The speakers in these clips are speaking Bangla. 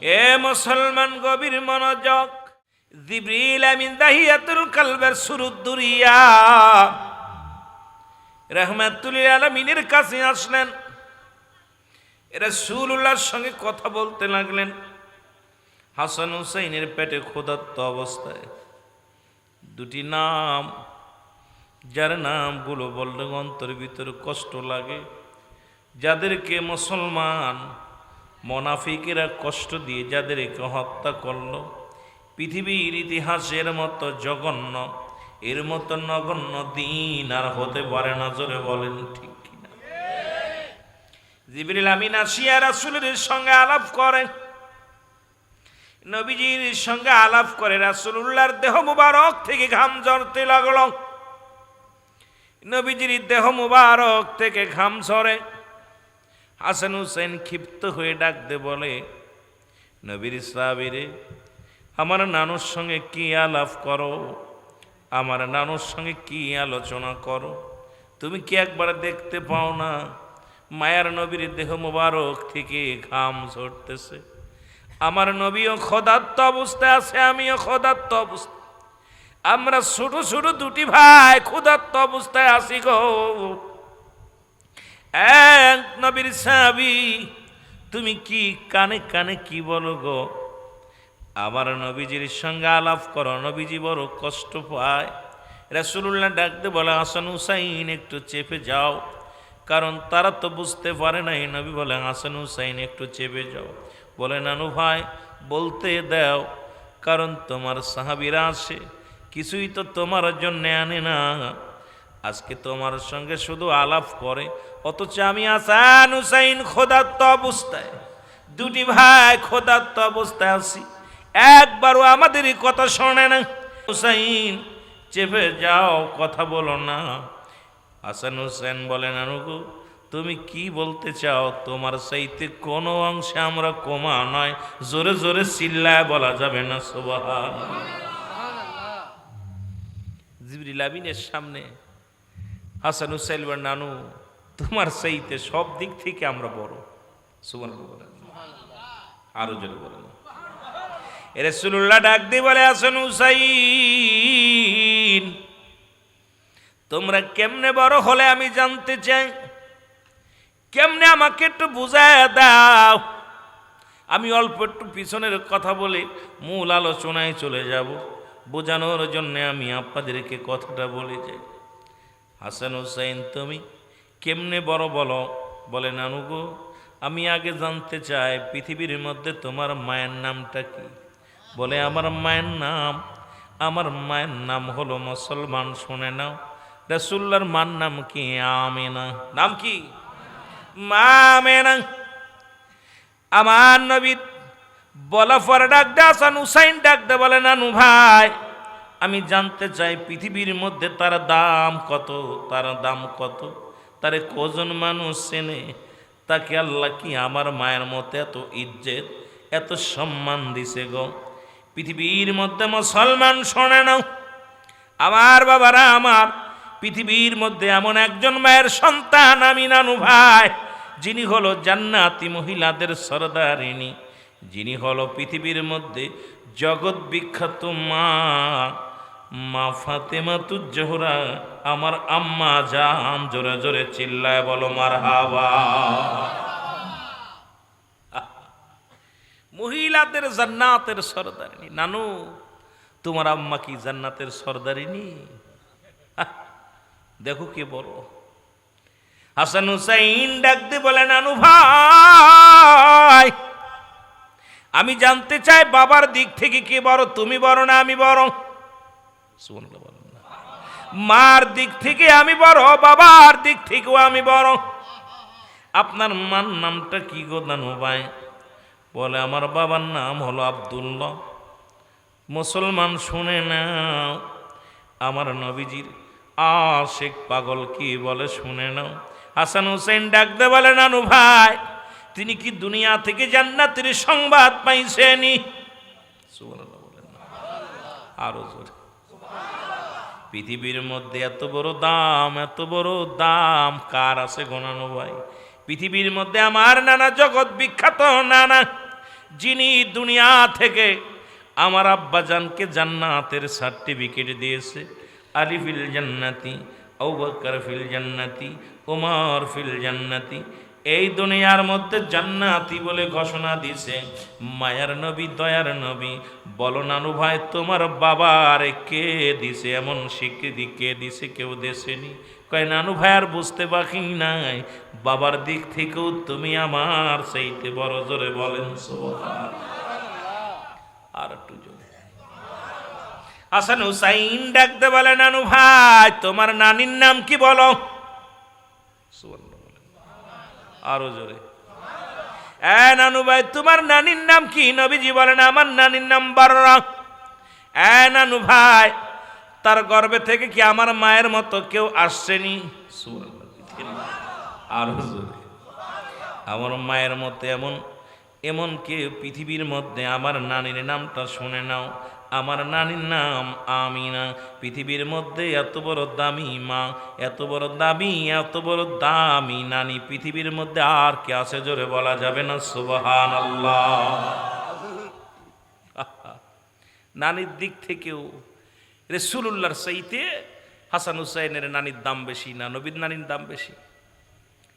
এ মুসলমান গভীর মনোযোগ। জিবরিল আমিন দাহিয়াতুল কালবের সুরুদ্দুরিয়া। রহমাতুল আলমিনের কাছে আসলেন। এরা সুরুল্লাহর সঙ্গে কথা বলতে লাগলেন। হাসান হুসাইনের পেটে ক্ষুধার্ত অবস্থায়। দুটি নাম, যার নামগুলো বললে অন্তর ভিতরে কষ্ট লাগে। যাদেরকে মুসলমান মনাফিকেরা কষ্ট দিয়ে যাদের যাদেরকে হত্যা করল, পৃথিবীর ইতিহাসের মতো জঘন্য, এর মতো নগণ্য দিন আর হতে পারে না, জোরে বলেন ঠিক কিনা? জিবরিল আমিন আসিয়া রাসুলের সঙ্গে আলাপ করে। নবীজির সঙ্গে আলাপ করে রাসুল্লাহর দেহ মুবারক থেকে ঘাম ঝরতে লাগল। নবীজির দেহ মুবারক থেকে ঘাম ঝরে। হাসান হুসেন ক্ষিপ্ত হয়ে ডাকতে বলে, নবীর সাহাবিরে, আমার নানুর সঙ্গে কি আলাপ করো? আমার নানুর সঙ্গে কি আলোচনা করো? তুমি কি একবার দেখতে পাও না, মায়ার নবীর দেহ মুবারক থেকে ঘাম ঝরতেছে? আমার নবীও খদাত্ত অবস্থায় আছে, আমিও খদাত্ত অবস্থা আমরা ছোট ছোট দুটি ভাই ক্ষুধার্ত অবস্থায় আসি গো। এক নবীর সাবি তুমি কি কানে কানে কি বলো গো? আমার নবীজির সঙ্গে আলাপ করো, নবীজি বড় কষ্ট পায়। রাসুল্লাহ ডাকতে বলে, হাসান হুসাইন, একটু চেপে যাও। কারণ তারা তো বুঝতে পারে না এই নবী বলে, হাসান হুসাইন, একটু চেপে যাও। বলে, নানু ভাই, বলতে দাও, কারণ তোমার সাহাবিরা আসে। কিছুই তো তোমার জন্য আনে না। আজকে তোমার সঙ্গে শুধু আলাপ করে অথচ আমি আসান হুসাইন খোদাত্ত অবস্থায় দুটি ভাই খোদাত্ত অবস্থায় আছি। একবারও আমাদের এই কথা শোনে না। হুসাইন চেপে যাও কথা বলো না। হাসান হুসেন বলেন আনুগু তুমি কি বলতে চাও? তোমার সাইতে কোনো অংশে আমরা কমা নয়। জোরে জোরে চিল্লায় বলা যাবে না সোবাহান সামনে হাসান হুসাইন বলেন, নানু তোমার সেইতে সব দিক থেকে আমরা বড়। সুবহান বলেন। আরও জোরে বলেন। রসুল্লাহ ডাক দিয়ে বলে, হাসান হুসাইন, তোমরা কেমনে বড় হলে আমি জানতে চাই? কেমনে আমাকে একটু বুঝায় দাও? আমি অল্প একটু পিছনের কথা বলে মূল আলোচনায় চলে যাব। বোঝানোর জন্য আমি আপনাদেরকে কথাটা বলে যাই। হাসান হুসাইন, তুমি কেমনে বড় বলো? বলে, নানু গো, আমি আগে জানতে চাই পৃথিবীর মধ্যে তোমার মায়ের নামটা কি? বলে, আমার মায়ের নাম, আমার মায়ের নাম হলো মুসলমান, শুনে নাও। রসুল্লার মার নাম কি? আমেনা। নাম কি? মা আমেনা। আমার নবী বলা পরে ডাক হুসাইন ডাক বলে, নানু ভাই, আমি জানতে চাই পৃথিবীর মধ্যে তার দাম কত, তার দাম কত? তারে কজন মানুষ চেনে? তাকে আল্লাহ কি আমার মায়ের মতো এত ইজ্জত, এত সম্মান দিছে গো? পৃথিবীর মধ্যে মুসলমান শোনে নাও আমার বাবারা আমার, পৃথিবীর মধ্যে এমন একজন মায়ের সন্তান আমি নানু ভাই, যিনি হলো জান্নাতি মহিলাদের সরদারিনী। যিনি হলো পৃথিবীর মধ্যে জগৎ বিখ্যাত মা। মা ফাতেমা তুজ্জোহরা আমার আম্মা জান জোরে জোরে চিল্লায় বলো মার হাবা মহিলাদের জান্নাতের সরদারিনী। নানু, তোমার আম্মা কি জান্নাতের সরদারিনী? দেখো কে বড় হাসান হুসাইন ডাকতে বলে, নানু ভাই, আমি জানতে চাই বাবার দিক থেকে কে বড়, তুমি বড় না আমি বড়। মার দিক থেকে আমি বড়, বাবার দিক থেকেও আমি বড়। আপনার মার নামটা কি গো নানু ভাই? বলে, আমার বাবার নাম হলো আব্দুল্লাহ। মুসলমান শুনে নাও, আমার নবীজির আশেক পাগল কি বলে শুনে নাও। হাসান হুসেন ডাকতে বলে, নানু ভাই, তিনি কি দুনিয়া থেকে জান্নাতের সংবাদ পাইছেনি সুবহানাল্লাহ বলেন আরও জোরে। পৃথিবীর মধ্যে এত বড় দাম, এত বড় দাম, কার আছে গণানো ভাই? পৃথিবীর মধ্যে আমার নানা জগৎ বিখ্যাত নানা, যিনি দুনিয়া থেকে আমার আব্বাজানকে জান্নাতের সার্টিফিকেট দিয়েছে। আলী ফিল জান্নাতি আউবাক্কর ফিল জান্নাতি, ওমর ফিল জান্নাতি এই দুনিয়ার মধ্যে জান্নাতি বলে ঘোষণা দিছে। মায়ার নবী, দয়ার নবী। বলো নানু ভাই, তোমার বাবার কে দিছে? এমন স্বীকৃতি কে দিছে? কেউ দেশেনি। কয়, নানু ভাই, আর বুঝতে বাকি নাই। বাবার দিক থেকেও তুমি আমার সেইতে বড় জোরে বলেন আর একটু জোরে। হাসান হুসাইন ডাকতে বলে, নানু ভাই, তোমার নানির নাম কি বলো। আরও জোরে। এ নানু ভাই, তোমার নানির নাম কি? নবীজি বলেন, আমার নানির নাম বাররা। এ নানু ভাই, তার গর্ভে থেকে কি আমার মায়ের মতো কেউ আসছেনি আরও জোরে। আমার মায়ের মতো এমন এমন কেউ পৃথিবীর মধ্যে আমার নানির নামটা শুনে নাও। আমার নানির নাম আমিনা। পৃথিবীর মধ্যে এত বড় দামি মা, এত বড় দামি, এত বড় দামি নানি। পৃথিবীর মধ্যে আর কে আছে জোরে বলা যাবে না? সুবহান নানির দিক থেকেও রেসুল্লাহর সাইতে হাসান হুসাইনের নানির দাম বেশি না, নবীর নানির দাম বেশি।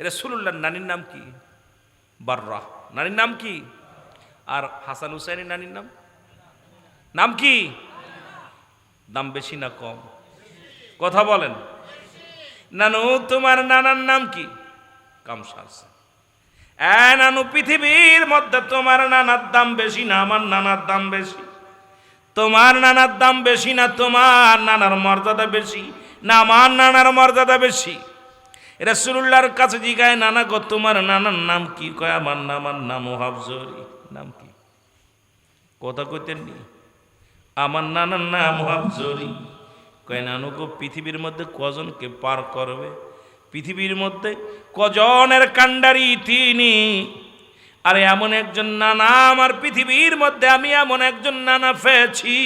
রেসুল্লাহর নানির নাম কি? বার্রা। নানির নাম কি? আর হাসান হুসাইনের নানির নাম? নাম কি? দাম বেশি না কম? কথা বলেন। নানু, তোমার নানার নাম কি? কামসার এ নানু, পৃথিবীর মধ্যে তোমার নানার দাম বেশি না, আমার নানার দাম বেশি। তোমার নানার দাম বেশি না, তোমার নানার মর্যাদা বেশি না, আমার নানার মর্যাদা বেশি। রসুল্লাহর কাছে জিগায়, নানা গো, তোমার নানার নাম কি? কয়, আমার নাম আমার নাম হাফজরি। নাম কি? কথা কইতেন নি আমার নানার নাম হাফজরি কয় নানু গো, পৃথিবীর মধ্যে কজনকে পার করবে? পৃথিবীর মধ্যে কজনের কাণ্ডারি তিনি? আরে এমন একজন নানা আমার পৃথিবীর মধ্যে, আমি এমন একজন নানা পেয়েছি,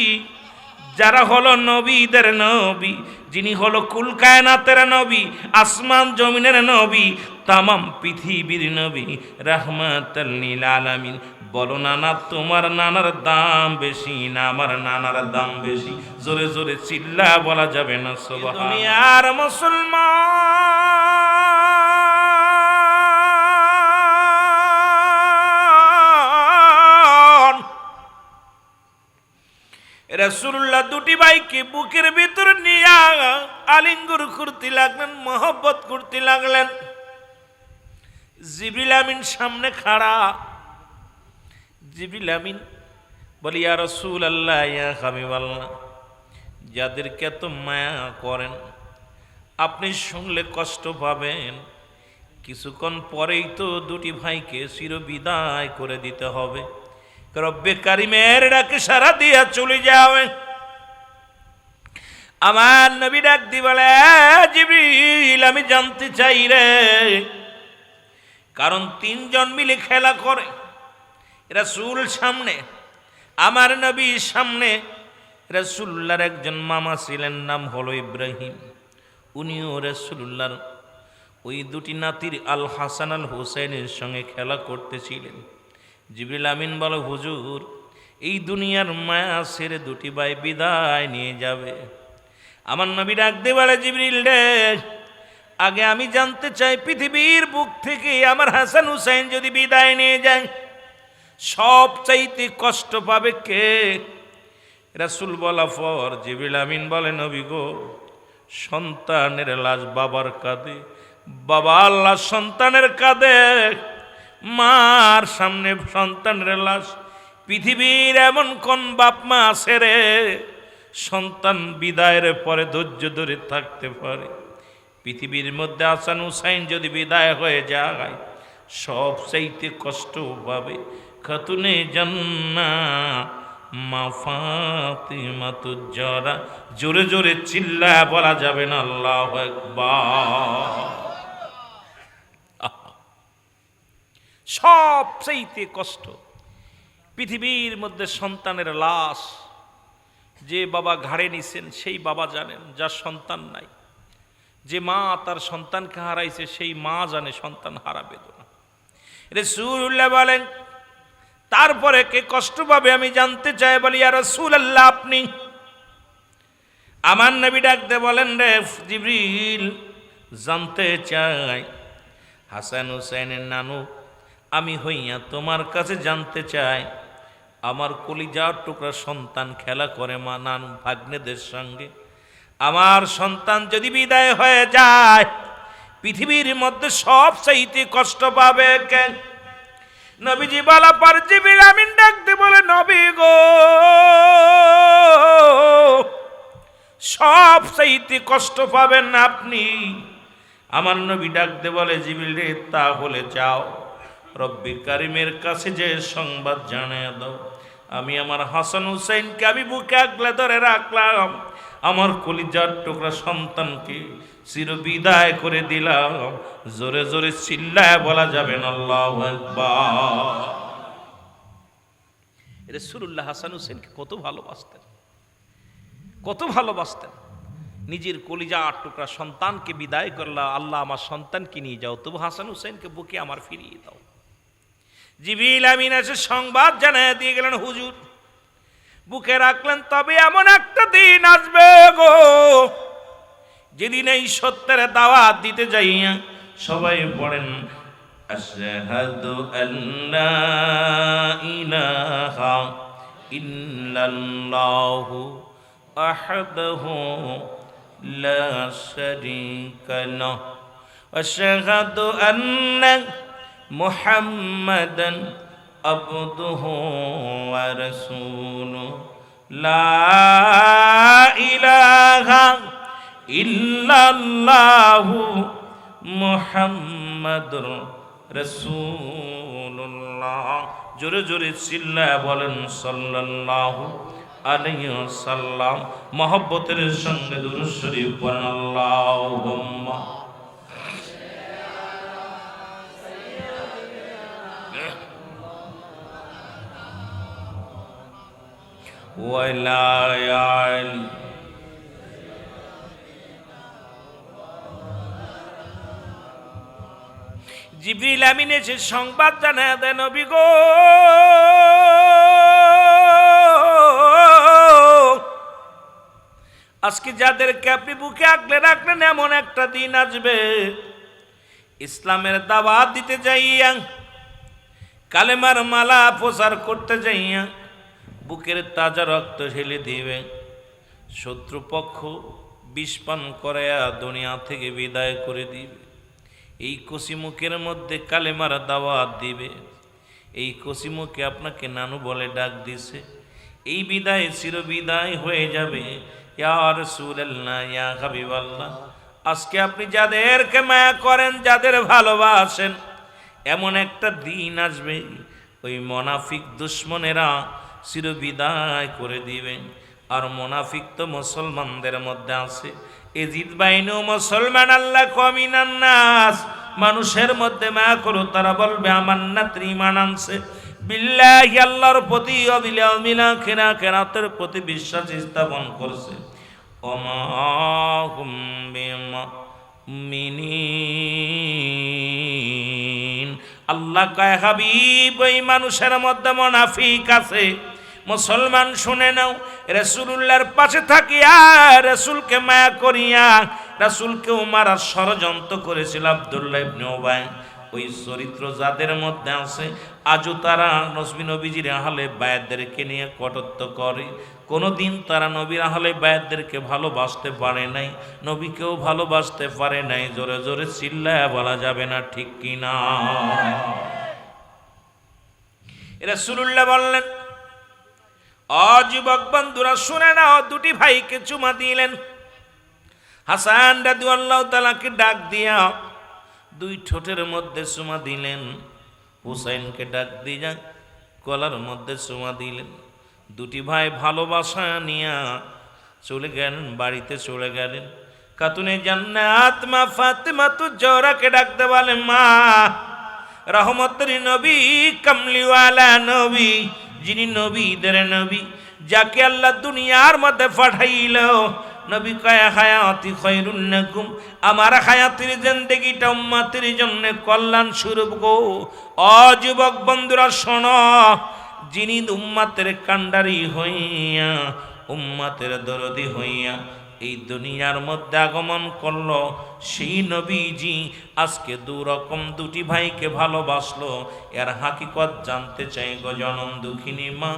যারা হলো নবীদের নবী, যিনি হলো কুল কায়নাতের নবী, আসমান জমিনের নবী, তামাম পৃথিবীর নবী আলামিন। বলো নানা, তোমার নানার দাম বেশি না আমার নানার দাম বেশি। জোরে জোরে চিল্লা বলা যাবে না সবাই দুনিয়ার মুসলমান। রসুল্লাহ দুটি ভাইকে বুকের ভিতর নিয়ে আলিঙ্গুর করতে লাগলেন, মহব্বত করতে লাগলেন। জিবরিল আমিন সামনে খাড়া জিবরিল আমিন বলি, ইয়া রসুল আল্লাহ ইয়া হাবিব আল্লাহ যাদেরকে এত মায়া করেন, আপনি শুনলে কষ্ট পাবেন। কিছুক্ষণ পরেই তো দুটি ভাইকে চিরবিদায় করে দিতে হবে। রব্বে কারিমের ডাকে সারা দিয়া চলে যাবে আমার নবী ডাক দি বলে জিবরিল, আমি জানতে চাই রে। কারণ তিনজন মিলে খেলা করে। রাসূল সামনে, আমার নবী সামনে, রাসূলুল্লাহর একজন মামা ছিলেন, নাম হলো ইব্রাহিম। উনিও রাসূলুল্লাহর ওই দুটি নাতির আল হাসান আল হোসেনের সঙ্গে খেলা করতেছিলেন। জিবরিল আমিন বলো, হুজুর, এই দুনিয়ার মায়া ছেড়ে দুটি ভাই বিদায় নিয়ে যাবে। আমার নবী ডাকতে বলে, জিবরিল রে, আগে আমি জানতে চাই, পৃথিবীর বুক থেকে আমার হাসান হুসাইন যদি বিদায় নিয়ে যায় সব চাইতে কষ্ট পাবে কে? রাসুল বলা পর জিবিল আমিন বলে নবী গো, সন্তানের লাশ বাবার কাঁধে বাবা আল্লাহ সন্তানের কাঁধে। মার সামনে সন্তানের লাশ, পৃথিবীর এমন কোন বাপ মা আছে রে? সন্তান বিদায়ের পরে ধৈর্য ধরে থাকতে পারে। পৃথিবীর মধ্যে আসান হুসাইন যদি বিদায় হয়ে যায় সব চাইতে কষ্ট পাবে খাতুনে জান্না, মা তুজ্জরা জোরে জোরে চিল্লা বলা যাবে না, আল্লাহ সব চাইতে কষ্ট, পৃথিবীর মধ্যে সন্তানের লাশ। যে বাবা ঘাড়ে নিছেন, সেই বাবা জানেন, যার সন্তান নাই। যে মা তার সন্তানকে হারাইছে, সেই মা জানে সন্তান হারা বেদনা রসুল্লাহ বলেন তারপরে কে কষ্ট পাবে আমি জানতে চাই, বলি আর রসুল আল্লাহ আপনি আমার নবী ডাকতে বলেন, রে জিবরিল, জানতে চাই, হাসান হুসাইনের নানু, আমি হইয়া তোমার কাছে জানতে চাই, আমার কলিজার টুকরা সন্তান খেলা করে মা নানু ভাগ্নেদের সঙ্গে। আমার সন্তান যদি বিদায় হয়ে যায়, পৃথিবীর মধ্যে সব চাইতে কষ্ট পাবে কে? নবীজি বলা পর জিবির আমিন ডাকতে বলে, নবী গো। সব চাইতে কষ্ট পাবেন আপনি। আমার নবী ডাকতে বলে, জিবিল রে, তাহলে যাও। রব্বি কারিমের কাছে যে সংবাদ জানিয়ে দাও। আমি আমার হাসান হুসাইনকে আমি বুকে আগলে ধরে রাখলাম। আমার কলিজার টুকরা সন্তানকে চির বিদায় করে দিলাম। জোরে জোরে চিল্লায় বলা যাবে রসুল্লাহ হাসান হুসেনকে কত ভালোবাসতেন। কত ভালোবাসতেন। নিজের কলিজা আট টুকরা সন্তানকে বিদায় করলা, আল্লাহ আমার সন্তানকে নিয়ে যাও, তবু হাসান হুসেনকে বুকে আমার ফিরিয়ে দাও। জিবিল আমিন এসে সংবাদ জানায় দিয়ে গেলেন, হুজুর, বুকে রাখলেন, তবে এমন একটা দিন আসবে গো। যেদিন এই সত্যের দাওয়াত দিতে যাইয়া সবাই পড়েন, আশহাদু আল্লা ইলাহা ইল্লাল্লাহু আহাদাহু লা শারীকা লাহ, আশহাদু আন্না মুহাম্মাদান আবদুহু ওয়া রাসূলুহু, লা ইল্লাল্লাহু মুহাম্মাদুর রাসূলুল্লাহ। জোরে জোরে চিল্লা বলেন, সাল্লাল্লাহু আলাইহি ওয়াসাল্লাম। মহব্বতের সঙ্গে দুরূদ শরীফ পড়েন, আল্লাহুম্মা। ওয়ালা আলি জিবরিল আমিন এসে সংবাদ জানা দেন নবী গো। আজকে যাদেরকে আপনি বুকে আগলে রাখলেন, এমন একটা দিন আসবে। ইসলামের দাওয়াত দিতে যাইয়া, কালেমার মালা প্রচার করতে যাইয়া বুকের তাজা রক্ত ঢেলে দিবে। শত্রুপক্ষ বিষপান করে দুনিয়া থেকে বিদায় করে দিবে। এই কসিমুখের মধ্যে কালেমার দাওয়াত দিবে। এই কসিমুখে আপনাকে নানু বলে ডাক দিছে। এই বিদায় চির বিদায় হয়ে যাবে। ইয়ার সুরাল্লাহ ইয়া হাবিবাল্লাহ, আজকে আপনি যাদেরকে মায়া করেন, যাদের ভালোবাসেন, এমন একটা দিন আসবে। ওই মনাফিক দুশ্মনেরা চির বিদায় করে দিবেন। আর মোনাফিক তো মুসলমানদের মধ্যে আছে। এজিদ বাহিনীও মুসলমান আল্লাহ কমিনান মানুষের মধ্যে মা করো, তারা বলবে, আমার না ত্রিমান আনছে। বিল্লাহি আল্লাহর প্রতি অবিলা অমিলা খেরাতের প্রতি বিশ্বাস স্থাপন করছে। অমাহুম বিমা মিনিন আল্লাহ কয়, হাবিব, ওই মানুষের মধ্যে মনাফিক আছে। মুসলমান শুনে নাও রসুল্লাহর পাশে থাকিয়া, রসুলকে মায়া করিয়া, রসুলকেও মারার ষড়যন্ত্র করেছিল আবদুল্লাহ ইবনে ওই চরিত্র যাদের মধ্যে আছে, আজও তারা নসবি নবীজির আহলে বায়াতদেরকে নিয়ে কটত্ব করে। কোনোদিন তারা নবীর আহলে বায়াতদেরকে ভালোবাসতে পারে নাই, নবীকেও ভালোবাসতে পারে নাই। জোরে জোরে চিল্লায় বলা যাবে না ঠিক কি না এরা সুরুল্লাহ বললেন অযুবক বন্ধুরা, শুনে নাও, দুটি ভাইকে চুমা দিলেন। হাসান রাদু আল্লাহ তালাকে ডাক দিয়া দুই ঠোঁটের মধ্যে চুমা দিলেন। হুসাইনকে ডাক দিয়া গলার মধ্যে চুমা দিলেন। দুটি ভাই ভালোবাসা নিয়া চলে গেলেন, বাড়িতে চলে গেলেন। কাতুনে জান্নাত মা ফাতেমা তু জোরাকে ডাকতে বলে, মা, রহমতের নবী, কমলিওয়ালা নবী যিনি নবীদের নবী, যাকে আল্লাহ দুনিয়ার মধ্যে পাঠাইল, নবী কয়া, হায়াতি খৈরুন্নকুম আমার হায়াতির জেন্দেগিটা উম্মাতির জন্য কল্যাণ স্বরূপ গো। অযুবক বন্ধুরা, শোন, যিনি উম্মাতের কাণ্ডারি হইয়া, উম্মাতের দরদি হইয়া এই দুনিয়ার মধ্যে আগমন করল। সেই নবীজি আজকে দু রকম দুটি ভাইকে ভালোবাসলো। এর হাকিকত জানতে চাই গো জনম দুঃখিনী মা।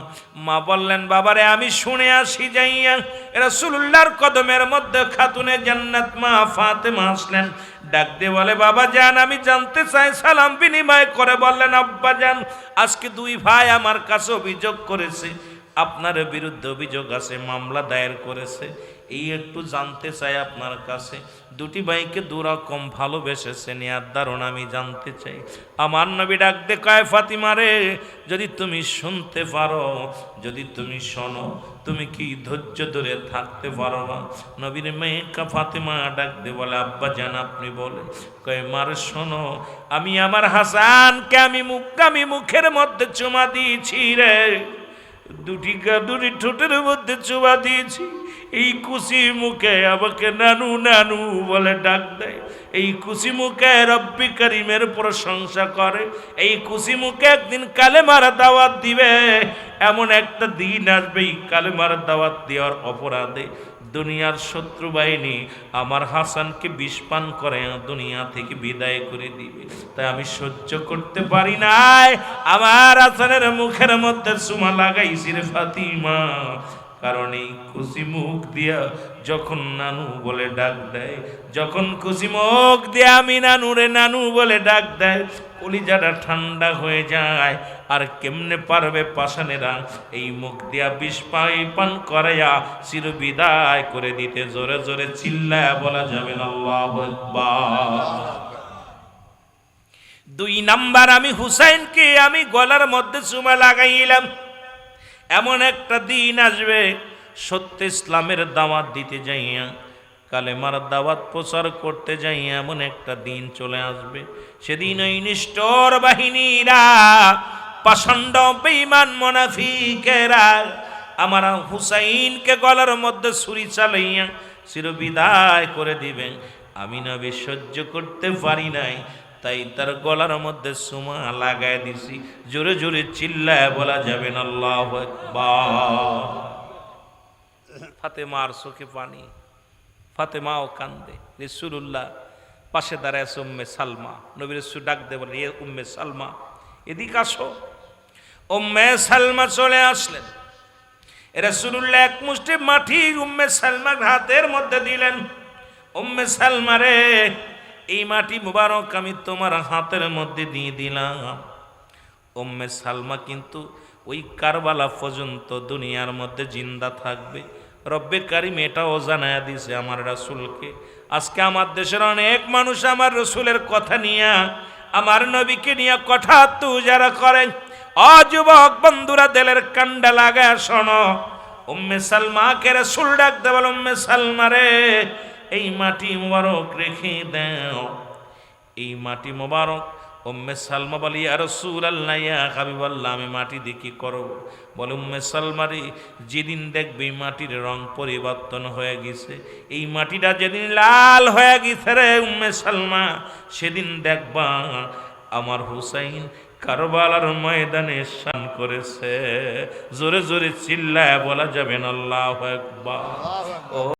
মা বললেন, বাবারে, আমি শুনে আসি যাইয়া। রাসূলুল্লাহর কদমের মধ্যে খাতুনে জান্নাত মা ফাতেমা আসলেন। ডাক দিয়ে বলে, বাবা যান, আমি জানতে চাই। সালাম বিনিময় করে বললেন, আব্বা যান, আজকে দুই ভাই আমার কাছে অভিযোগ করেছে। আপনার বিরুদ্ধে অভিযোগ আছে, মামলা দায়ের করেছে। এই একটু জানতে চাই আপনার কাছে। দুটি ভাইকে দুরকম ভালোবেসেছে নেয়ার দারুণ আমি জানতে চাই। আমার নবী ডাক দে কয় ফাতিমারে যদি তুমি শুনতে পারো, যদি তুমি শোনো, তুমি কি ধৈর্য ধরে থাকতে পারো না? নবীর মেয়ে কা ফাতিমা ডাক দে, বলে, আব্বা জান, আপনি বলে, কয়, মার শোনো, আমি আমার হাসানকে আমি মুখ, আমি মুখের মধ্যে চুমা দিয়েছি রে। দুটি দুটি ঠোঁটের মধ্যে চুমা দিয়েছি। এই খুশি মুখে আমাকে নানু নানু বলে ডাক দেয়। এই খুশি মুখে রব্বি করিমের প্রশংসা করে। এই খুশি মুখে একদিন কালেমার দাওয়াত দিবে। এমন একটা দিন আসবে এই কালেমার দাওয়াত দেওয়ার অপরাধে। দুনিয়ার শত্রু বাহিনী আমার হাসানকে বিষপান করে, দুনিয়া থেকে বিদায় করে দিবে। তাই আমি সহ্য করতে পারি নাই। আমার হাসানের মুখের মধ্যে সুমা লাগাইছি রে ফাতিমা। কারণ এই খুশি মুখ দিয়া যখন নানু বলে ডাক দেয়, যখন খুশি মুখ দিয়ে আমি নানু রে নানু বলে ডাক দেয়, কলিজাটা ঠান্ডা হয়ে যায়। আর কেমনে পারবে পাশানেরা এই মুখ দিয়া বিষ পান করাইয়া চির বিদায় করে দিতে। জোরে জোরে চিল্লায় বলা যাবে না দুই নাম্বার, আমি হুসাইনকে আমি গলার মধ্যে চুমা লাগাইলাম। এমন একটা দিন আসবে, সত্য ইসলামের দাওয়াত দিতে যাইয়া, কালেমার দাওয়াত প্রচার করতে যাই এমন একটা দিন চলে আসবে। সেদিন ওই নিষ্ঠর বাহিনীরা, পাষণ্ড, বেঈমান মোনাফিকেরা, আমার হুসাইনকে গলার মধ্যে ছুরি চালাইয়া চিরবিদায় করে দিবেন। আমি নবী সহ্য করতে পারি নাই। তাই তার গলার মধ্যে সুমা লাগায় দিছি। জোরে জোরে চিল্লায় বলা যাবে না, আল্লাহ ফাতেমার চোখে পানি। ফাতেমাও কান্দে। রেসুল্লাহ পাশে দাঁড়ায় আছে উম্মে সালমা। নবী রসুল ডাক দে বলে, এ উম্মে সালমা, এদিক আসো। উম্মে সালমা চলে আসলেন। রসুল্লাহ এক মুষ্টি মাটি উম্মে সালমার হাতের মধ্যে দিলেন। উম্মে সালমা রে এই মাটি মুবারক আমি তোমার হাতের মধ্যে দিয়ে দিলাম। উম্মে সালমা কিন্তু ওই কারবালা পর্যন্ত দুনিয়ার মধ্যে জিন্দা থাকবে। রব্বে কারিম এটাও জানায়া দিছে আমার রাসূলকে, আজকে আমার দেশের অনেক মানুষ আমার রসুলের কথা নিয়ে, আমার নবীকে নিয়ে কথা তু যারা করেন অযুবক বন্ধুরা, দেলের কান্ডা লাগায় শোনো। উম্মে সালমাকে রসুল ডাক দেওয়াল উম্মে সালমা রে এই মাটি মোবারক রেখে দাও। এই মাটি মোবারক উম্মে সালমা বলি আর সুর আল্লাহ হাবিবাল্লাহ আমি মাটি কি করব? বলে উম্মে সালমারি যেদিন দেখবে এই মাটির রং পরিবর্তন হয়ে গেছে এই মাটিটা যেদিন লাল হয়ে গেছে রে উম্মে সালমা সেদিন দেখবা আমার হুসাইন কারবালার ময়দানে স্নান করেছে। জোরে জোরে চিল্লায় বলা যাবে না আল্লাহ একবার ও